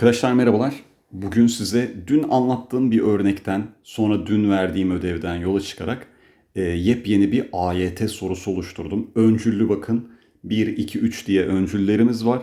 Arkadaşlar merhabalar. Bugün size dün anlattığım bir örnekten, sonra dün verdiğim ödevden yola çıkarak e, yepyeni bir AYT sorusu oluşturdum. Öncüllü bakın 1, 2, 3 diye öncüllerimiz var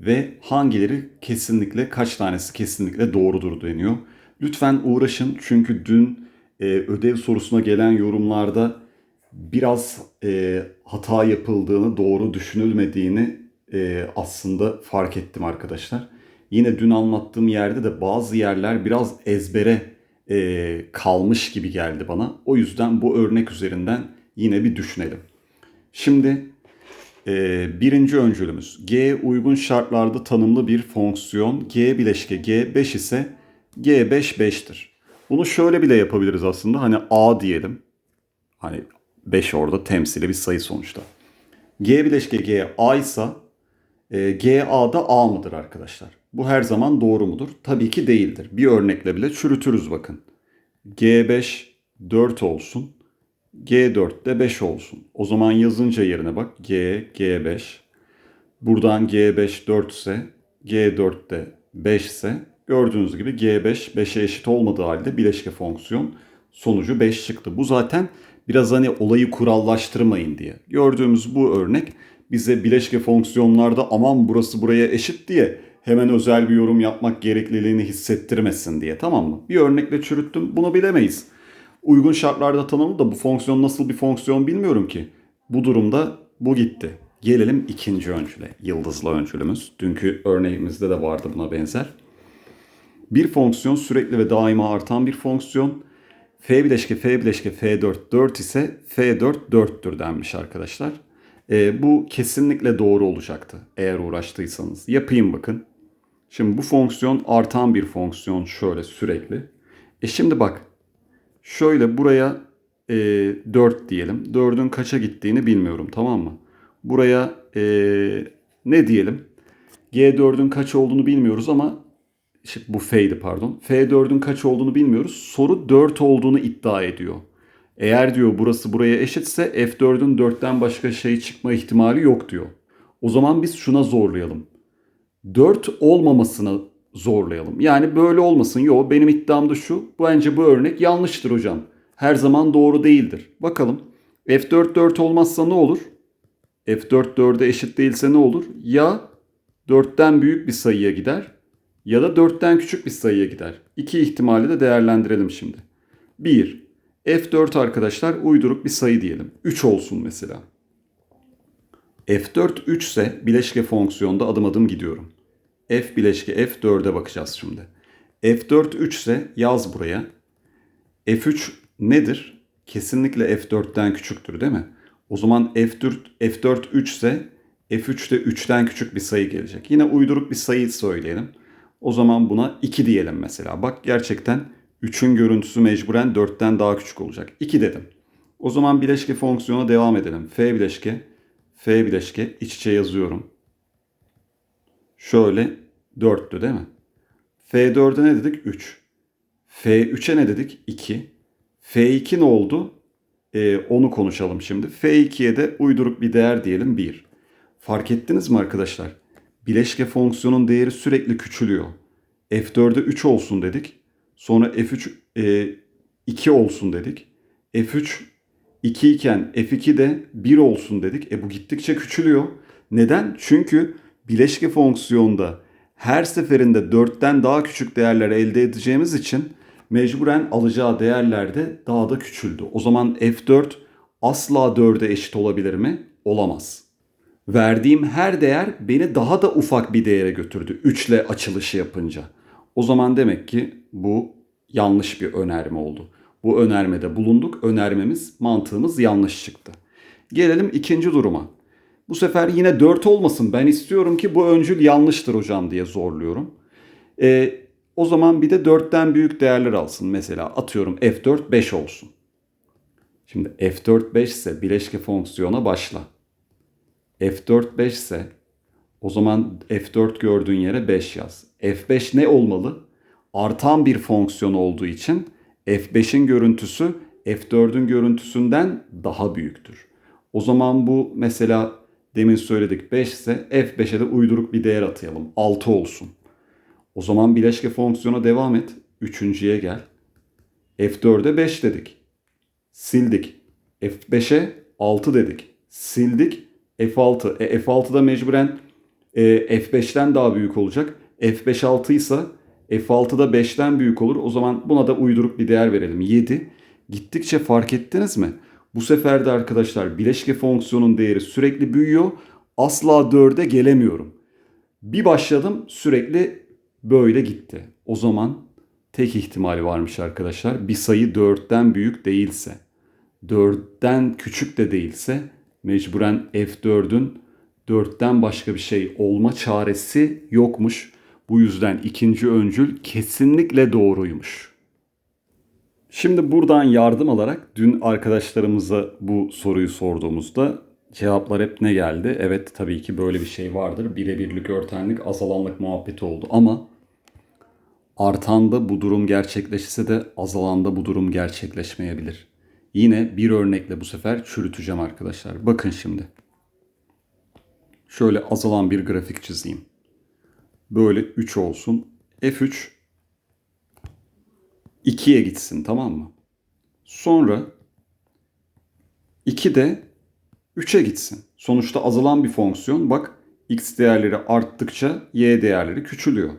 ve hangileri kesinlikle kaç tanesi kesinlikle doğrudur deniyor. Lütfen uğraşın çünkü dün e, ödev sorusuna gelen yorumlarda biraz e, hata yapıldığını, doğru düşünülmediğini e, aslında fark ettim arkadaşlar. Yine dün anlattığım yerde de bazı yerler biraz ezbere e, kalmış gibi geldi bana. O yüzden bu örnek üzerinden yine bir düşünelim. Şimdi e, birinci öncülümüz. G uygun şartlarda tanımlı bir fonksiyon. G bileşke G5 ise G5 5'tir. Bunu şöyle bile yapabiliriz aslında. Hani A diyelim. Hani 5 orada temsili bir sayı sonuçta. G bileşke G A ise e, G A'da A mıdır arkadaşlar? Bu her zaman doğru mudur? Tabii ki değildir. Bir örnekle bile çürütürüz bakın. G5 4 olsun. G4 de 5 olsun. O zaman yazınca yerine bak. G, G5. Buradan G5 4 ise G4 de 5 ise gördüğünüz gibi G5 5'e eşit olmadığı halde bileşke fonksiyon sonucu 5 çıktı. Bu zaten biraz hani olayı kurallaştırmayın diye. Gördüğümüz bu örnek bize bileşke fonksiyonlarda aman burası buraya eşit diye hemen özel bir yorum yapmak gerekliliğini hissettirmesin diye tamam mı? Bir örnekle çürüttüm bunu bilemeyiz. Uygun şartlarda tanımlı da bu fonksiyon nasıl bir fonksiyon bilmiyorum ki. Bu durumda bu gitti. Gelelim ikinci öncüle. Yıldızlı öncülümüz. Dünkü örneğimizde de vardı buna benzer. Bir fonksiyon sürekli ve daima artan bir fonksiyon. F bileşke F bileşke F4 4 ise F4 4'tür denmiş arkadaşlar. E, bu kesinlikle doğru olacaktı eğer uğraştıysanız. Yapayım bakın. Şimdi bu fonksiyon artan bir fonksiyon şöyle sürekli. E şimdi bak şöyle buraya e, 4 diyelim. 4'ün kaça gittiğini bilmiyorum tamam mı? Buraya e, ne diyelim? G4'ün kaç olduğunu bilmiyoruz ama işte bu F'ydi pardon. F4'ün kaç olduğunu bilmiyoruz. Soru 4 olduğunu iddia ediyor. Eğer diyor burası buraya eşitse F4'ün 4'ten başka şey çıkma ihtimali yok diyor. O zaman biz şuna zorlayalım. 4 olmamasını zorlayalım. Yani böyle olmasın. Yo benim iddiam da şu. Bence bu örnek yanlıştır hocam. Her zaman doğru değildir. Bakalım. F4 4 olmazsa ne olur? F4 4'e eşit değilse ne olur? Ya 4'ten büyük bir sayıya gider ya da 4'ten küçük bir sayıya gider. İki ihtimali de değerlendirelim şimdi. 1. F4 arkadaşlar uyduruk bir sayı diyelim. 3 olsun mesela. F4 3 ise bileşke fonksiyonda adım adım gidiyorum. F bileşke F4'e bakacağız şimdi. F4 3 ise yaz buraya. F3 nedir? Kesinlikle F4'ten küçüktür değil mi? O zaman F4, F4 3 ise F3 de 3'ten küçük bir sayı gelecek. Yine uyduruk bir sayı söyleyelim. O zaman buna 2 diyelim mesela. Bak gerçekten 3'ün görüntüsü mecburen 4'ten daha küçük olacak. 2 dedim. O zaman bileşke fonksiyona devam edelim. F bileşke, F bileşke iç içe yazıyorum. Şöyle 4'tü değil mi? F4'e ne dedik? 3. F3'e ne dedik? 2. F2 ne oldu? Ee, onu konuşalım şimdi. F2'ye de uyduruk bir değer diyelim 1. Fark ettiniz mi arkadaşlar? Bileşke fonksiyonun değeri sürekli küçülüyor. F4'e 3 olsun dedik. Sonra F3 e, 2 olsun dedik. F3 2 iken F2 de 1 olsun dedik. E bu gittikçe küçülüyor. Neden? Çünkü bileşke fonksiyonda her seferinde 4'ten daha küçük değerler elde edeceğimiz için mecburen alacağı değerler de daha da küçüldü. O zaman F4 asla 4'e eşit olabilir mi? Olamaz. Verdiğim her değer beni daha da ufak bir değere götürdü 3 ile açılışı yapınca. O zaman demek ki bu yanlış bir önerme oldu. Bu önermede bulunduk. Önermemiz, mantığımız yanlış çıktı. Gelelim ikinci duruma. Bu sefer yine 4 olmasın. Ben istiyorum ki bu öncül yanlıştır hocam diye zorluyorum. E, o zaman bir de 4'ten büyük değerler alsın. Mesela atıyorum F4 5 olsun. Şimdi F4 5 ise bileşke fonksiyona başla. F4 5 ise o zaman F4 gördüğün yere 5 yaz. F5 ne olmalı? Artan bir fonksiyon olduğu için F5'in görüntüsü F4'ün görüntüsünden daha büyüktür. O zaman bu mesela demin söyledik 5 ise F5'e de uyduruk bir değer atayalım. 6 olsun. O zaman bileşke fonksiyona devam et. Üçüncüye gel. F4'e 5 dedik. Sildik. F5'e 6 dedik. Sildik. F6. E, F6'da mecburen e, F5'ten daha büyük olacak. F5 6 ise F6'da 5'ten büyük olur. O zaman buna da uyduruk bir değer verelim. 7. Gittikçe fark ettiniz mi? Bu sefer de arkadaşlar bileşke fonksiyonun değeri sürekli büyüyor. Asla 4'e gelemiyorum. Bir başladım sürekli böyle gitti. O zaman tek ihtimali varmış arkadaşlar. Bir sayı 4'ten büyük değilse, 4'ten küçük de değilse mecburen F4'ün 4'ten başka bir şey olma çaresi yokmuş. Bu yüzden ikinci öncül kesinlikle doğruymuş. Şimdi buradan yardım alarak dün arkadaşlarımıza bu soruyu sorduğumuzda cevaplar hep ne geldi? Evet tabii ki böyle bir şey vardır. Birebirlik, örtenlik, azalanlık muhabbeti oldu ama artanda bu durum gerçekleşse de azalanda bu durum gerçekleşmeyebilir. Yine bir örnekle bu sefer çürüteceğim arkadaşlar. Bakın şimdi. Şöyle azalan bir grafik çizeyim. Böyle 3 olsun. F3 2'ye gitsin tamam mı? Sonra 2 de 3'e gitsin. Sonuçta azalan bir fonksiyon. Bak x değerleri arttıkça y değerleri küçülüyor.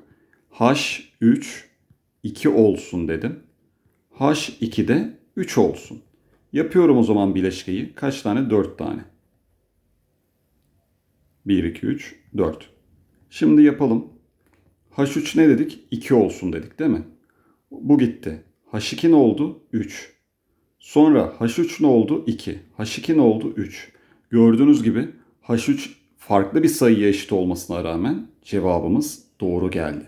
h3 2 olsun dedim. h2 de 3 olsun. Yapıyorum o zaman bileşkeyi. Kaç tane? 4 tane. 1, 2, 3, 4. Şimdi yapalım. H3 ne dedik? 2 olsun dedik değil mi? Bu gitti. H2 ne oldu? 3. Sonra H3 ne oldu? 2. H2 ne oldu? 3. Gördüğünüz gibi H3 farklı bir sayıya eşit olmasına rağmen cevabımız doğru geldi.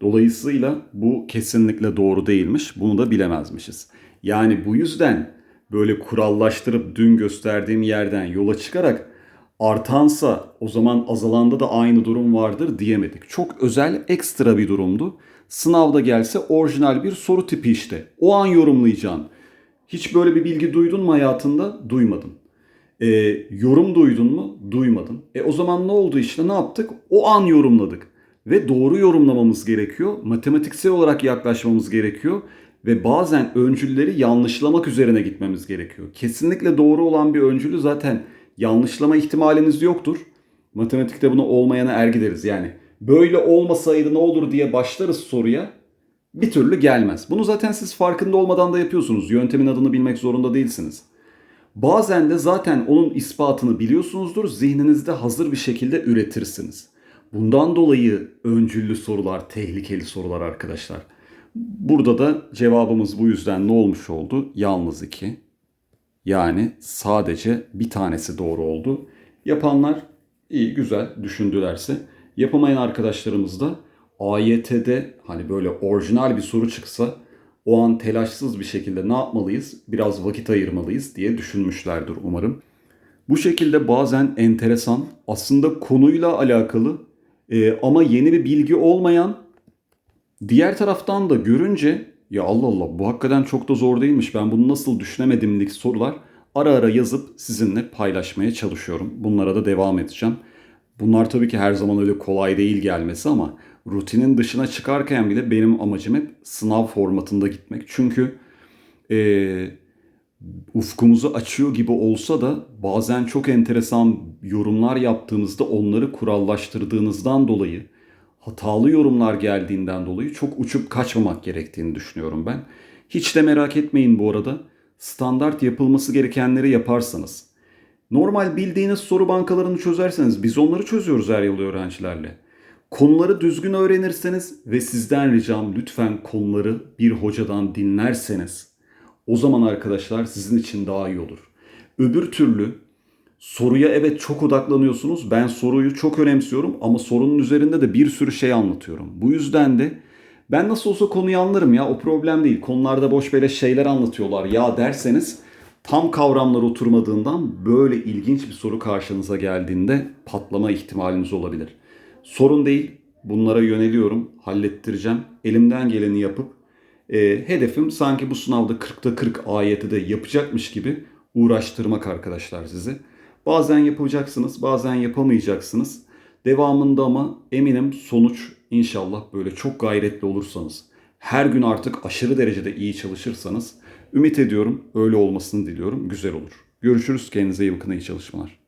Dolayısıyla bu kesinlikle doğru değilmiş. Bunu da bilemezmişiz. Yani bu yüzden böyle kurallaştırıp dün gösterdiğim yerden yola çıkarak artansa o zaman azalanda da aynı durum vardır diyemedik. Çok özel ekstra bir durumdu. Sınavda gelse orijinal bir soru tipi işte. O an yorumlayacağın. Hiç böyle bir bilgi duydun mu hayatında? Duymadın. E, yorum duydun mu? Duymadın. E o zaman ne oldu işte ne yaptık? O an yorumladık. Ve doğru yorumlamamız gerekiyor. Matematiksel olarak yaklaşmamız gerekiyor. Ve bazen öncülleri yanlışlamak üzerine gitmemiz gerekiyor. Kesinlikle doğru olan bir öncülü zaten yanlışlama ihtimaliniz yoktur. Matematikte buna olmayana ergi deriz. Yani böyle olmasaydı ne olur diye başlarız soruya bir türlü gelmez. Bunu zaten siz farkında olmadan da yapıyorsunuz. Yöntemin adını bilmek zorunda değilsiniz. Bazen de zaten onun ispatını biliyorsunuzdur. Zihninizde hazır bir şekilde üretirsiniz. Bundan dolayı öncüllü sorular tehlikeli sorular arkadaşlar. Burada da cevabımız bu yüzden ne olmuş oldu? Yalnız iki. Yani sadece bir tanesi doğru oldu. Yapanlar iyi güzel düşündülerse yapamayan arkadaşlarımız da AYT'de hani böyle orijinal bir soru çıksa o an telaşsız bir şekilde ne yapmalıyız? Biraz vakit ayırmalıyız diye düşünmüşlerdir umarım. Bu şekilde bazen enteresan, aslında konuyla alakalı e, ama yeni bir bilgi olmayan diğer taraftan da görünce ya Allah Allah bu hakikaten çok da zor değilmiş ben bunu nasıl düşünemedimlik sorular ara ara yazıp sizinle paylaşmaya çalışıyorum. Bunlara da devam edeceğim. Bunlar tabii ki her zaman öyle kolay değil gelmesi ama rutinin dışına çıkarken bile benim amacım hep sınav formatında gitmek. Çünkü e, ufkumuzu açıyor gibi olsa da bazen çok enteresan yorumlar yaptığınızda onları kurallaştırdığınızdan dolayı hatalı yorumlar geldiğinden dolayı çok uçup kaçmamak gerektiğini düşünüyorum ben. Hiç de merak etmeyin bu arada. Standart yapılması gerekenleri yaparsanız, normal bildiğiniz soru bankalarını çözerseniz biz onları çözüyoruz her yıl öğrencilerle. Konuları düzgün öğrenirseniz ve sizden ricam lütfen konuları bir hocadan dinlerseniz o zaman arkadaşlar sizin için daha iyi olur. Öbür türlü soruya evet çok odaklanıyorsunuz. Ben soruyu çok önemsiyorum ama sorunun üzerinde de bir sürü şey anlatıyorum. Bu yüzden de ben nasıl olsa konuyu anlarım ya o problem değil. Konularda boş böyle şeyler anlatıyorlar ya derseniz tam kavramlar oturmadığından böyle ilginç bir soru karşınıza geldiğinde patlama ihtimaliniz olabilir. Sorun değil. Bunlara yöneliyorum. Hallettireceğim. Elimden geleni yapıp e, hedefim sanki bu sınavda 40'ta 40 ayeti de yapacakmış gibi uğraştırmak arkadaşlar sizi. Bazen yapacaksınız, bazen yapamayacaksınız. Devamında ama eminim sonuç İnşallah böyle çok gayretli olursanız, her gün artık aşırı derecede iyi çalışırsanız ümit ediyorum öyle olmasını diliyorum. Güzel olur. Görüşürüz. Kendinize iyi bakın. iyi çalışmalar.